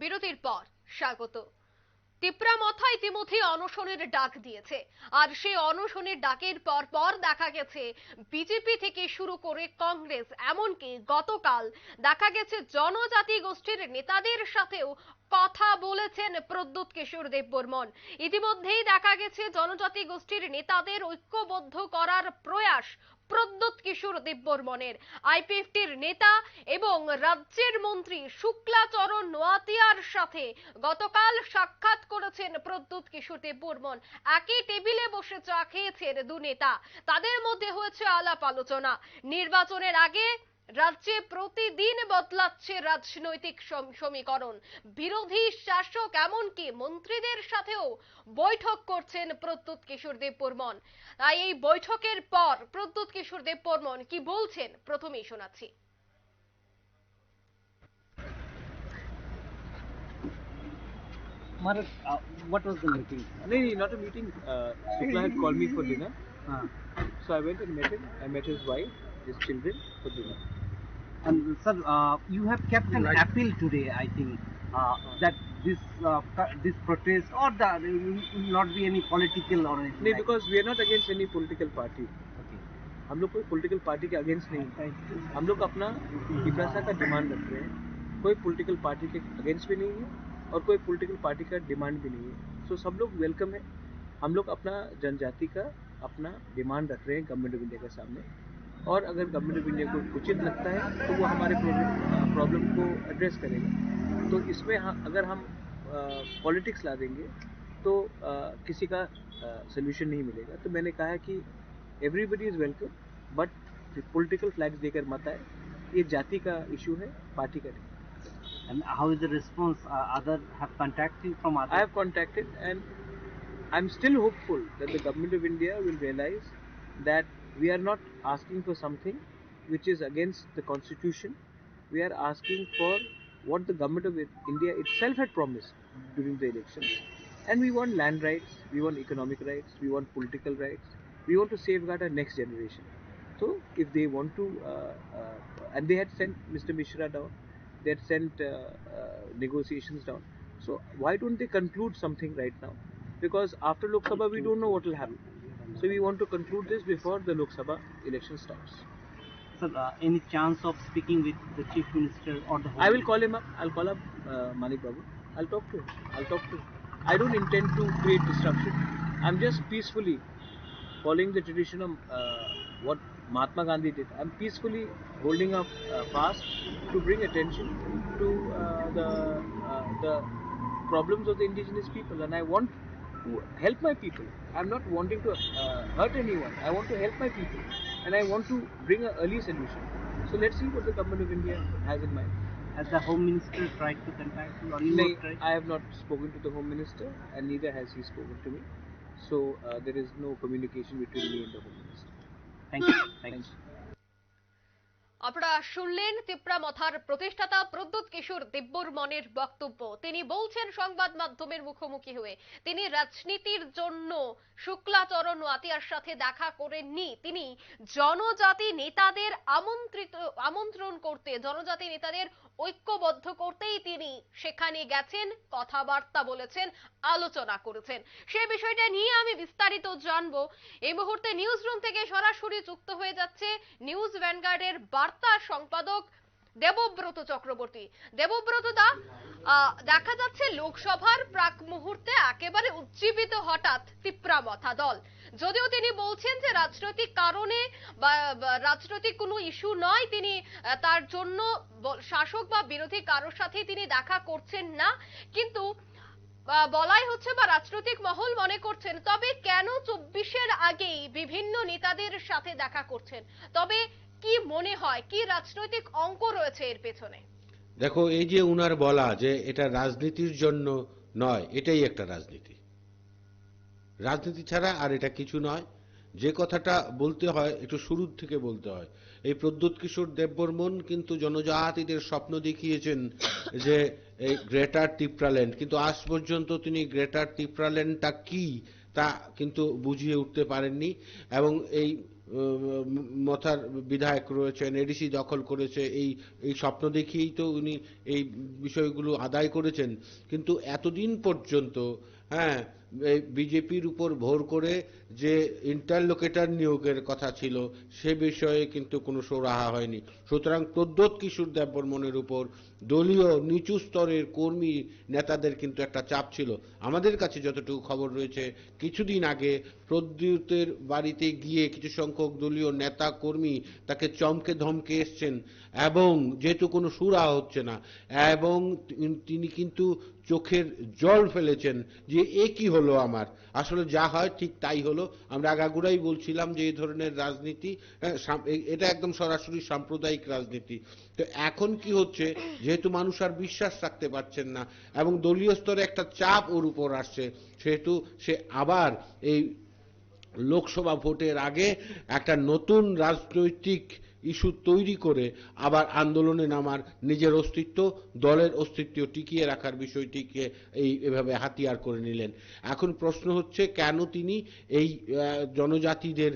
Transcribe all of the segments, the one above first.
বিরতির পর স্বাগত। তিপ্রা মথা ইতিমধ্যে অনশনের ডাক দিয়েছে। আর সেই অনশনের ডাকের পর পর দেখা গেছে, বিজেপি থেকে শুরু করে কংগ্রেস, এমনকি গতকাল দেখা গেছে জনজাতি গোষ্ঠীর নেতাদের সাথেও কথা বলেছেন প্রদ্যুৎ কিশোর দেববর্মন। ইতিমধ্যেই দেখা গেছে জনজাতি গোষ্ঠীর নেতাদের ঐক্যবদ্ধ করার প্রয়াস প্রদ্যুৎ কিশোর দেববর্মনের। আইপিএফটির নেতা এবং রাজ্যের মন্ত্রী শুক্লাচরণ নোয়াতিয়ার সাথে গতকাল সাক্ষাৎ করেছেন প্রদ্যুৎ কিশোর দেববর্মন। একই টেবিলে বসে চা খেয়েছেন দু নেতা। তাদের মধ্যে হয়েছে আলাপ আলোচনা। নির্বাচনের আগে রাজ্যে প্রতিদিন বদলাচ্ছে রাজনৈতিক সমীকরণ বিরোধী শাসক এমনকি মন্ত্রীদের সাথেও বৈঠক করছেন প্রদ্যুৎ কিশোর দেববর্মন তাই এই বৈঠকের পর প্রদ্যুৎ কিশোর দেববর্মন কি বলছেন প্রথমেই শোনাচ্ছি uh, what was the meeting? No, no, not a meeting. Uh, Shukla had called me for dinner. Uh, So I went and met him. I met his wife, his children for dinner. And sir, uh, you have kept an right. appeal today, I think, uh, that this uh, this protest or the will not be any political or anything. No, like because we are not against any political party. Okay. हम लोग कोई political party के against नहीं हैं। हम लोग अपना पिपरासा का डिमांड रख रहे हैं कोई पॉलिटिकल पार्टी के अगेंस्ट भी नहीं है और कोई पॉलिटिकल पार्टी का डिमांड भी नहीं है सो सब लोग वेलकम है हम लोग अपना जनजाति का अपना डिमांड रख रहे हैं गवर्नमेंट ऑफ़ इंडिया के सामने और अगर गवर्नमेंट ऑफ़ इंडिया को उचित लगता है तो वो हमारे प्रॉब्लम प्रॉब्लम को एड्रेस करेगा तो इसमें हम अगर हम पॉलिटिक्स ला देंगे तो अ, किसी का सोल्यूशन नहीं मिलेगा तो मैंने कहा है कि everybody is welcome but political flags देकर मत आए ये जाति का इशू है पार्टी का नहीं And how is the response? Uh, other have contacted you from other. I have contacted and I'm still hopeful that the government of India will realize that we are not asking for something which is against the constitution. We are asking for what the government of India itself had promised during the elections. And we want land rights, we want economic rights, we want political rights, we want to safeguard our next generation. So if they want to, uh, uh, and they had sent Mr. Mishra down, they had sent uh, uh, negotiations down. So why don't they conclude something right now? Because after Lok Sabha, we don't know what will happen. So we want to conclude this before the Lok Sabha election starts. Sir, uh, any chance of speaking with the chief minister or the? Home I will call him up. I'll call up uh, Manik Babu. I'll talk to him. I'll talk to him. I don't intend to create disruption. I'm just peacefully following the tradition of uh, what Mahatma Gandhi did. I'm peacefully holding up uh, fast to bring attention to uh, the uh, the problems of the indigenous people, and I want help my people. I'm not wanting to uh, hurt anyone. I want to help my people, and I want to bring an early solution. So let's see what the government of India has in mind. Has the home minister tried to contact you or you No, tried? I have not spoken to the Home Minister, and neither has he spoken to me. So uh, there is no communication between me and the Home Minister. Thank you. Thank you. আপনারা শুনলেন তিপ্রা মথার প্রতিষ্ঠাতা প্রদ্যুৎ কিশোর দেব্বর্মনের বক্তব্য। তিনি বলছেন, সংবাদ মাধ্যমের মুখোমুখি হয়ে। তিনি রাজনীতির জন্য শুক্লাচরণ আতিয়ার সাথে দেখা করেননি। তিনি জনজাতি নেতাদের আমন্ত্রিত, আমন্ত্রণ করতে, জনজাতি নেতাদের ঐক্যবদ্ধ করতেই তিনি সেখানে গেছেন, কথাবার্তা বলেছেন, আলোচনা করেছেন। সে বিষয়টা নিয়ে আমি বিস্তারিত জানব। এই মুহূর্তে নিউজ রুম থেকে সরাসরি যুক্ত হয়ে যাচ্ছে নিউজ ভ্যানগার্ডের বার্তা সম্পাদক দেবব্রত চক্রবর্তী। দেবব্রত দা দেখা যাচ্ছে লোকসভার প্রাক মুহূর্তে একেবারে উজ্জীবিত হঠাৎ তিপ্রামথা দল। যদিও তিনি বলছেন যে রাজনৈতিক কারণে বা রাজনৈতিক কোনো ইস্যু নয়, তিনি তার জন্য শাসক বা বিরোধী কারোর সাথে তিনি দেখা করছেন না। কিন্তু বলাই হচ্ছে বা রাজনৈতিক মহল মনে করছেন, তবে কেন চব্বিশের আগেই বিভিন্ন নেতাদের সাথে দেখা করছেন? তবে কি মনে হয়, কি রাজনৈতিক অঙ্ক রয়েছে এর পেছনে? দেখো, এই যে উনার বলা যে এটা রাজনীতির জন্য নয়, এটাই একটা রাজনীতি। রাজনীতি ছাড়া আর এটা কিছু নয়। যে কথাটা বলতে হয়, একটু শুরুর থেকে বলতে হয়। এই প্রদ্যুৎ কিশোর দেববর্মন কিন্তু জনজাতিদের স্বপ্ন দেখিয়েছেন যে এই গ্রেটার টিপ্রাল্যান্ড কিন্তু আজ পর্যন্ত তিনি গ্রেটার টিপ্রাল্যান্ডটা কি তা কিন্তু বুঝিয়ে উঠতে পারেননি। এবং এই মথার বিধায়ক রয়েছেন, এডিসি দখল করেছে, এই এই স্বপ্ন দেখিয়েই তো উনি এই বিষয়গুলো আদায় করেছেন। কিন্তু এতদিন পর্যন্ত হ্যাঁ বিজেপির উপর ভোর করে যে ইন্টারলোকেটার নিয়োগের কথা ছিল, সে বিষয়ে কিন্তু কোনো সুরাহা হয়নি। সুতরাং প্রদ্যোৎ কিশোর দেববর্মনের উপর দলীয় নিচু স্তরের কর্মী নেতাদের কিন্তু একটা চাপ ছিল। আমাদের কাছে যতটুকু খবর রয়েছে, কিছুদিন আগে প্রদ্যুতের বাড়িতে গিয়ে কিছু সংখ্যক দলীয় নেতা কর্মী তাকে চমকে ধমকে এসছেন এবং যেহেতু কোনো সুরাহা হচ্ছে না, এবং তিনি কিন্তু চোখের জল ফেলেছেন যে এ কি হলো আমার। আসলে যা হয় ঠিক তাই হলো। আমরা আগাগোড়াই বলছিলাম যে এই ধরনের রাজনীতি হ্যাঁ, এটা একদম সরাসরি সাম্প্রদায়িক রাজনীতি। তো এখন কি হচ্ছে যেহেতু মানুষ আর বিশ্বাস রাখতে পারছেন না এবং দলীয় স্তরে একটা চাপ ওর উপর আসছে সেহেতু সে আবার এই লোকসভা ভোটের আগে একটা নতুন রাজনৈতিক ইস্যু তৈরি করে আবার আন্দোলনে নামার নিজের অস্তিত্ব, দলের অস্তিত্ব টিকিয়ে রাখার বিষয়টিকে এই এভাবে হাতিয়ার করে নিলেন। এখন প্রশ্ন হচ্ছে, কেন তিনি এই জনজাতিদের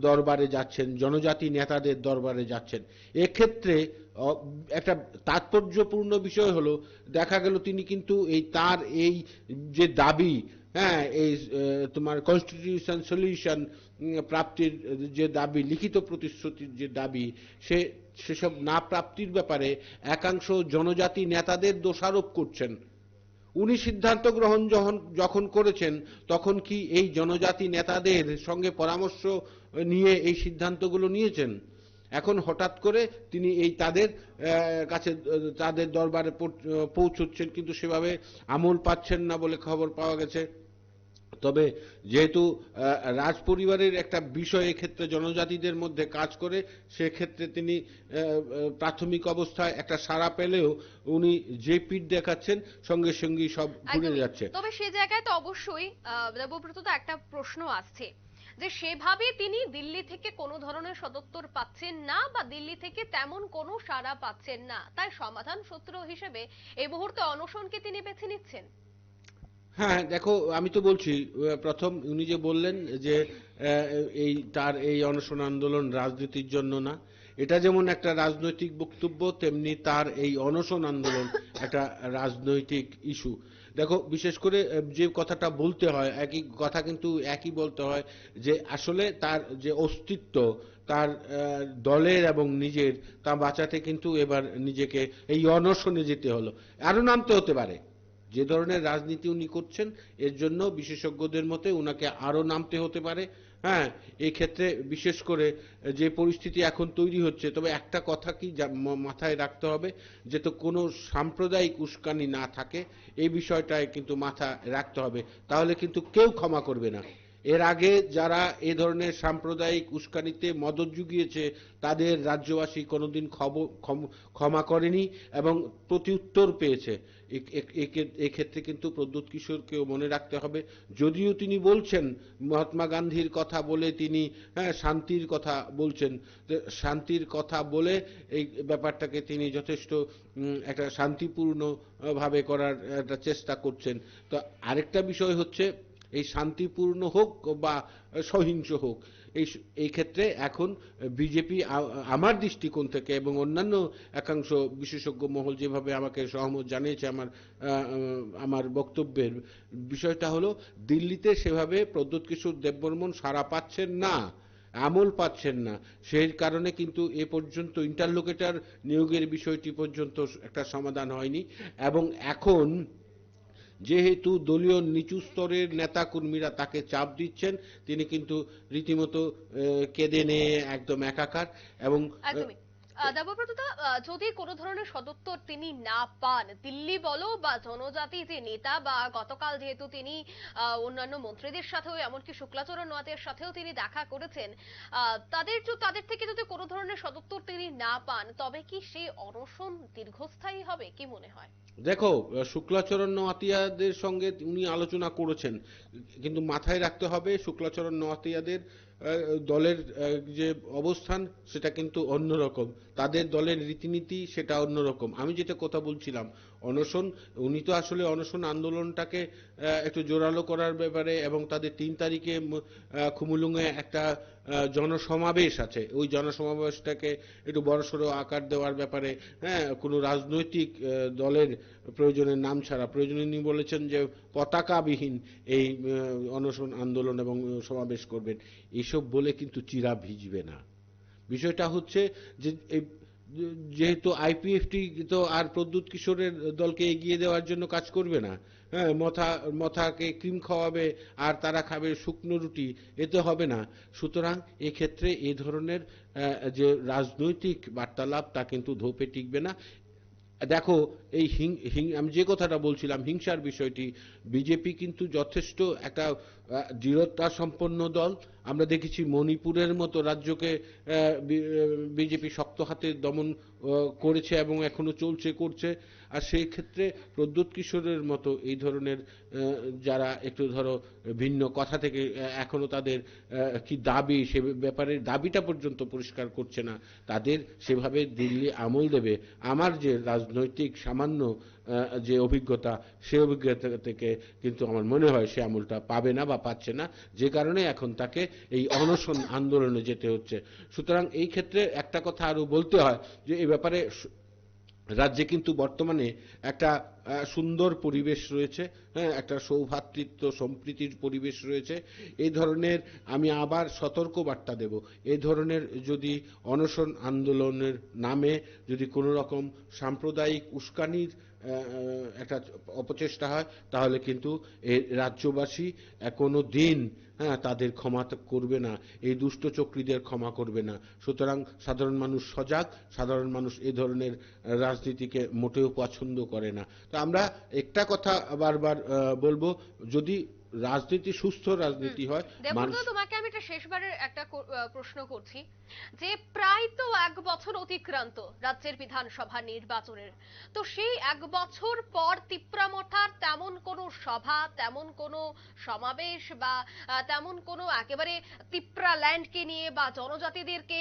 দরবারে যাচ্ছেন, জনজাতি নেতাদের দরবারে যাচ্ছেন? এক্ষেত্রে একটা তাৎপর্যপূর্ণ বিষয় হলো, দেখা গেল তিনি কিন্তু এই তার, এই যে দাবি হ্যাঁ এই তোমার কনস্টিটিউশন সলিউশন প্রাপ্তির যে দাবি, লিখিত প্রতিশ্রুতির যে দাবি, সে, সেসব না প্রাপ্তির ব্যাপারে একাংশ জনজাতি নেতাদের দোষারোপ করছেন। উনি সিদ্ধান্ত গ্রহণ যখন যখন করেছেন, তখন কি এই জনজাতি নেতাদের সঙ্গে পরামর্শ নিয়ে এই সিদ্ধান্তগুলো নিয়েছেন? এখন হঠাৎ করে তিনি এই তাদের কাছে তাদের দরবারে পৌঁছচ্ছেন কিন্তু সেভাবে আমল পাচ্ছেন না বলে খবর পাওয়া গেছে। তবে যেহেতু রাজ পরিবারের একটা বিষয় এক্ষেত্রে জনজাতিদের মধ্যে কাজ করে সেক্ষেত্রে তিনি প্রাথমিক অবস্থায় একটা সাড়া পেলেও উনি যে পিঠ দেখাচ্ছেন সঙ্গে সঙ্গে সব ঘুরে যাচ্ছে। তবে সে জায়গায় তো অবশ্যই দেবব্রত তো একটা প্রশ্ন আসছে। যে সেভাবে তিনি দিল্লি থেকে কোনো ধরনের সদুত্তর পাচ্ছেন না বা দিল্লি থেকে তেমন কোনো সাড়া পাচ্ছেন না। তাই সমাধান সূত্র হিসেবে এই মুহূর্তে অনশনকে তিনি বেছে নিচ্ছেন। হ্যাঁ দেখো, আমি তো বলছি প্রথম উনি যে বললেন যে এই তার এই অনশন আন্দোলন রাজনীতির জন্য না, এটা যেমন একটা রাজনৈতিক বক্তব্য, তেমনি তার এই অনশন আন্দোলন একটা রাজনৈতিক ইস্যু। দেখো, বিশেষ করে যে কথাটা বলতে হয়, একই কথা কিন্তু একই বলতে হয়, যে আসলে তার যে অস্তিত্ব, তার দলের এবং নিজের, তা বাঁচাতে কিন্তু এবার নিজেকে, এই অনশনে যেতে হলো। আরও নামতে হতে পারে। যে ধরনের রাজনীতি উনি করছেন, এর জন্য বিশেষজ্ঞদের মতে ওনাকে আরও নামতে হতে পারে। হ্যাঁ এই ক্ষেত্রে বিশেষ করে যে পরিস্থিতি এখন তৈরি হচ্ছে, তবে একটা কথা কি মাথায় রাখতে হবে যে তো কোনো সাম্প্রদায়িক উস্কানি না থাকে, এই বিষয়টায় কিন্তু মাথা রাখতে হবে। তাহলে কিন্তু কেউ ক্ষমা করবে না। এর আগে যারা এ ধরনের সাম্প্রদায়িক উস্কানিতে মদত জুগিয়েছে তাদের রাজ্যবাসী কোনোদিন ক্ষমা করেনি এবং প্রতিউত্তর পেয়েছে। এক্ষেত্রে কিন্তু প্রদ্যুৎ কিশোরকেও মনে রাখতে হবে। যদিও তিনি বলছেন মহাত্মা গান্ধীর কথা বলে তিনি হ্যাঁ শান্তির কথা বলছেন। শান্তির কথা বলে এই ব্যাপারটাকে তিনি যথেষ্ট একটা শান্তিপূর্ণ আহ, ভাবে করার একটা চেষ্টা করছেন। তো আরেকটা বিষয় হচ্ছে এই শান্তিপূর্ণ হোক বা সহিংস হোক। এই এই ক্ষেত্রে এখন বিজেপি আমার দৃষ্টিকোণ থেকে এবং অন্যান্য একাংশ বিশেষজ্ঞ মহল যেভাবে আমাকে সহমত জানিয়েছে আমার আমার বক্তব্যের বিষয়টা হলো, দিল্লিতে সেভাবে প্রদ্যোৎ কিশোর দেববর্মন সাড়া পাচ্ছেন না, আমল পাচ্ছেন না। সেই কারণে কিন্তু এ পর্যন্ত ইন্টারলোকেটার নিয়োগের বিষয়টি পর্যন্ত একটা সমাধান হয়নি এবং এখন যেহেতু দলীয় নিচু স্তরের নেতাকর্মীরা তাকে চাপ দিচ্ছেন, তিনি কিন্তু রীতিমতো কেঁদে নিয়ে একদম একাকার এবং দেবব্রতদা যদি কোনো ধরনের সদুত্তর তিনি না পান, দিল্লি বলো বা জনজাতি যে নেতা বা গতকাল যেহেতু তিনি অন্যান্য মন্ত্রীদের সাথেও এমনকি শুক্লাচরণ নোয়াতের সাথেও তিনি দেখা করেছেন তাদের তাদের থেকে যদি কোনো ধরনের সদুত্তর তিনি না পান, তবে কি সেই অনশন দীর্ঘস্থায়ী হবে? কি মনে হয়? দেখো শুক্লাচরণ নোয়াতিয়াদের সঙ্গে উনি আলোচনা করেছেন, কিন্তু মাথায় রাখতে হবে শুক্লাচরণ নোয়াতিয়াদের দলের যে অবস্থান, সেটা কিন্তু অন্যরকম। তাদের দলের রীতিনীতি, সেটা অন্যরকম। আমি যেটা কথা বলছিলাম অনশন, উনি তো আসলে অনশন আন্দোলনটাকে একটু জোরালো করার ব্যাপারে এবং তাদের তিন তারিখে খুমুলুঙে একটা জনসমাবেশ আছে। ওই জনসমাবেশটাকে একটু বড়সড় আকার দেওয়ার ব্যাপারে হ্যাঁ কোনো রাজনৈতিক দলের প্রয়োজনের নাম ছাড়া। প্রয়োজনে উনি বলেছেন যে পতাকাবিহীন এই অনশন আন্দোলন এবং সমাবেশ করবেন। এসব বলে কিন্তু চিরা ভিজবে না। বিষয়টা হচ্ছে যে, এই যেহেতু আইপিএফটি তো আর প্রদ্যুৎ কিশোরের দলকে এগিয়ে দেওয়ার জন্য কাজ করবে না হ্যাঁ মথা, মথাকে ক্রিম খাওয়াবে আর তারা খাবে শুকনো রুটি এতে হবে না। সুতরাং এক্ষেত্রে এ ধরনের যে রাজনৈতিক বার্তালাপ তা কিন্তু ধোপে টিকবে না। দেখো, এই হিং হিং, আমি যে কথাটা বলছিলাম, হিংসার বিষয়টি, বিজেপি কিন্তু যথেষ্ট একটা দৃঢ়তা সম্পন্ন দল। আমরা দেখেছি মণিপুরের মতো রাজ্যকে বিজেপি শক্ত হাতে দমন করেছে এবং এখনও চলছে, করছে। আর সেই ক্ষেত্রে প্রদ্যুৎ কিশোরের মতো এই ধরনের যারা একটু ধরো ভিন্ন কথা থেকে এখনও তাদের কি দাবি, সে ব্যাপারে দাবিটা পর্যন্ত পরিষ্কার করছে না। তাদের সেভাবে দিল্লি আমল দেবে। আমার যে রাজনৈতিক সামান্য যে অভিজ্ঞতা, সে অভিজ্ঞতা থেকে কিন্তু আমার মনে হয় সে আমলটা পাবে না বা পাচ্ছে না। যে কারণে এখন তাকে এই অনশন আন্দোলনে যেতে হচ্ছে। সুতরাং এই ক্ষেত্রে একটা কথা আরও বলতে হয় যে এই ব্যাপারে রাজ্যে কিন্তু বর্তমানে একটা সুন্দর পরিবেশ রয়েছে হ্যাঁ একটা সৌভ্রাতৃত্ব সম্প্রীতির পরিবেশ রয়েছে। এই ধরনের আমি আবার সতর্ক বার্তা দেব। এই ধরনের যদি অনশন আন্দোলনের নামে যদি কোনো রকম সাম্প্রদায়িক উস্কানির একটা অপচেষ্টা হয়, তাহলে কিন্তু এ রাজ্যবাসী কোনো দিন হ্যাঁ তাদের ক্ষমা করবে না, এই দুষ্ট চক্রীদের ক্ষমা করবে না। সুতরাং সাধারণ মানুষ সজাগ, সাধারণ মানুষ এ ধরনের রাজনীতিকে মোটেও পছন্দ করে না। তো আমরা একটা কথা বারবার বলব, যদি রাজনীতি সুস্থ রাজনীতি হয় দেবব্রত তোমাকে আমি একটা শেষবারের একটা প্রশ্ন করছি যে প্রায় তো এক বছর অতিক্রান্ত রাজ্যের বিধানসভা নির্বাচনের। তো সেই এক বছর পর তিপ্রামঠার তেমন কোনো সভা তেমন কোনো সমাবেশ বা তেমন কোনো একেবারে তিপ্রা ল্যান্ডকে নিয়ে বা জনজাতিদেরকে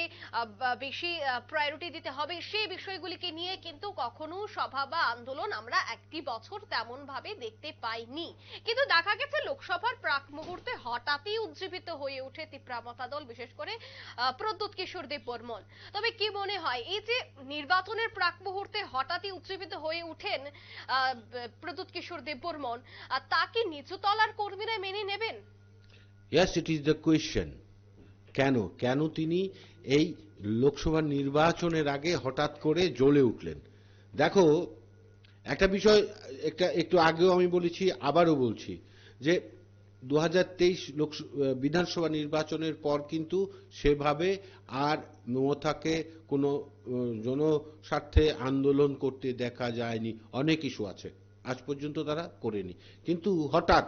বেশি প্রায়োরিটি দিতে হবে সেই বিষয়গুলিকে নিয়ে কিন্তু কখনো সভা বা আন্দোলন আমরা একটি বছর তেমন ভাবে দেখতে পাইনি। কিন্তু দেখা গেছে লোকসভার প্রাক মুহূর্তে হঠাৎই উজ্জীবিত হয়ে ওঠে তিপ্রামতা দল, বিশেষ করে প্রদ্যুৎ কিশোর দেব বর্মন। তবে কি মনে হয়, এই যে নির্বাচনের প্রাক মুহূর্তে হঠাৎই উজ্জীবিত হয়ে উঠেন প্রদ্যুৎ কিশোর দেব বর্মন তা কি নিচু তলার কর্মীরা মেনে নেবেন? Yes it is the question কেন? কেন তিনি এই লোকসভা নির্বাচনের আগে হঠাৎ করে জ্বলে উঠলেন? দেখো, একটা বিষয়, একটা, একটু আগেও আমি বলেছি, আবারও বলছি। যে দু হাজার তেইশ লোক বিধানসভা নির্বাচনের পর কিন্তু সেভাবে আর মমতাকে কোনো জনস্বার্থে আন্দোলন করতে দেখা যায়নি। অনেক ইস্যু আছে। আজ পর্যন্ত তারা করেনি। কিন্তু হঠাৎ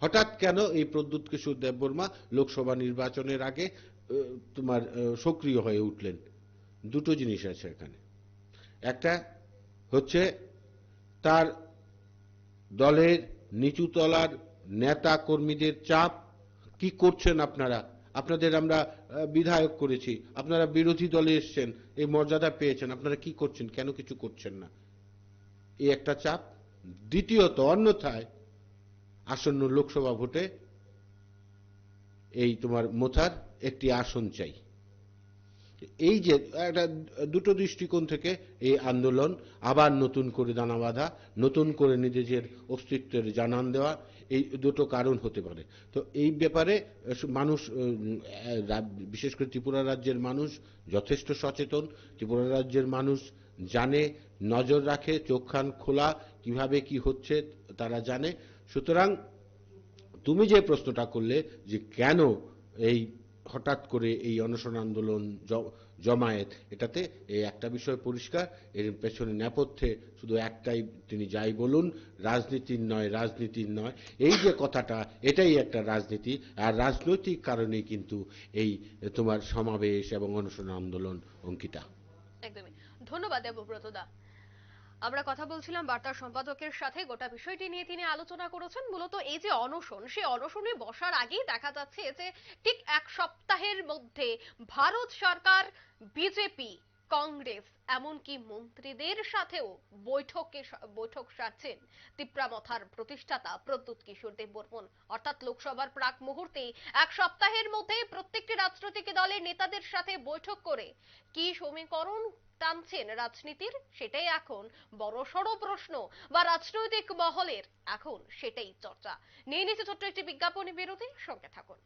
হঠাৎ কেন এই প্রদ্যুৎ কিশোর দেববর্মা লোকসভা নির্বাচনের আগে তোমার সক্রিয় হয়ে উঠলেন? দুটো জিনিস আছে এখানে। একটা হচ্ছে তার দলের নিচু তলার নেতা কর্মীদের চাপ? কি করছেন আপনারা? আপনাদের আমরা বিধায়ক করেছি। আপনারা বিরোধী দলে এসছেন, এই মর্যাদা পেয়েছেন। আপনারা কি করছেন? কেন কিছু করছেন না? এই একটা চাপ। দ্বিতীয়ত, অন্যথায়, আসন্ন লোকসভা ভোটে এই তোমার মোথার একটি আসন চাই। এই যে একটা দুটো দৃষ্টিকোণ থেকে এই আন্দোলন, আবার নতুন করে দানা বাঁধা, নতুন করে নিজেদের অস্তিত্বের জানান দেওয়া, এই দুটো কারণ হতে পারে। তো এই ব্যাপারে মানুষ বিশেষ করে ত্রিপুরা রাজ্যের মানুষ যথেষ্ট সচেতন। ত্রিপুরা রাজ্যের মানুষ জানে, নজর রাখে, চোখ কান খোলা, কীভাবে কি হচ্ছে তারা জানে। সুতরাং তুমি যে প্রশ্নটা করলে যে কেন এই হঠাৎ করে এই অনশন আন্দোলন জমায়েত, এটাতে এই একটা বিষয় পরিষ্কার, এর পেছনে নেপথ্যে শুধু একটাই তিনি যাই বলুন, রাজনীতির নয় রাজনীতির নয়। এই যে কথাটা, এটাই একটা রাজনীতি, আর রাজনৈতিক কারণে কিন্তু এই তোমার সমাবেশ এবং অনশন আন্দোলন, অঙ্কিতা। একদমই। ধন্যবাদ দেবব্রত দা আমরা কথা বলছিলাম বার্তা সম্পাদকের সাথে। গোটা বিষয়টি নিয়ে তিনি আলোচনা করেছেন। মূলত এই যে অনশন, সেই অনশনে বসার আগেই দেখা যাচ্ছে যে ঠিক এক সপ্তাহের মধ্যে ভারত সরকার, বিজেপি, কংগ্রেস এমনকি মন্ত্রীদের সাথেও বৈঠকে বৈঠক সারছেন। তিপ্রামথার প্রতিষ্ঠাতা প্রদ্যুৎ কিশোর দেববর্মন। অর্থাৎ লোকসভার প্রাক মুহূর্তে এক সপ্তাহের মধ্যে প্রত্যেকটি রাজনৈতিক দলের নেতাদের সাথে বৈঠক করে কি সমীকরণ টানছেন রাজনীতির, সেটাই এখন বড়সড় প্রশ্ন বা রাজনৈতিক মহলের, এখন সেটাই চর্চা। নিয়ে নিচ্ছে ছোট্ট একটি বিজ্ঞাপনী বিরতি, সঙ্গে থাকুন।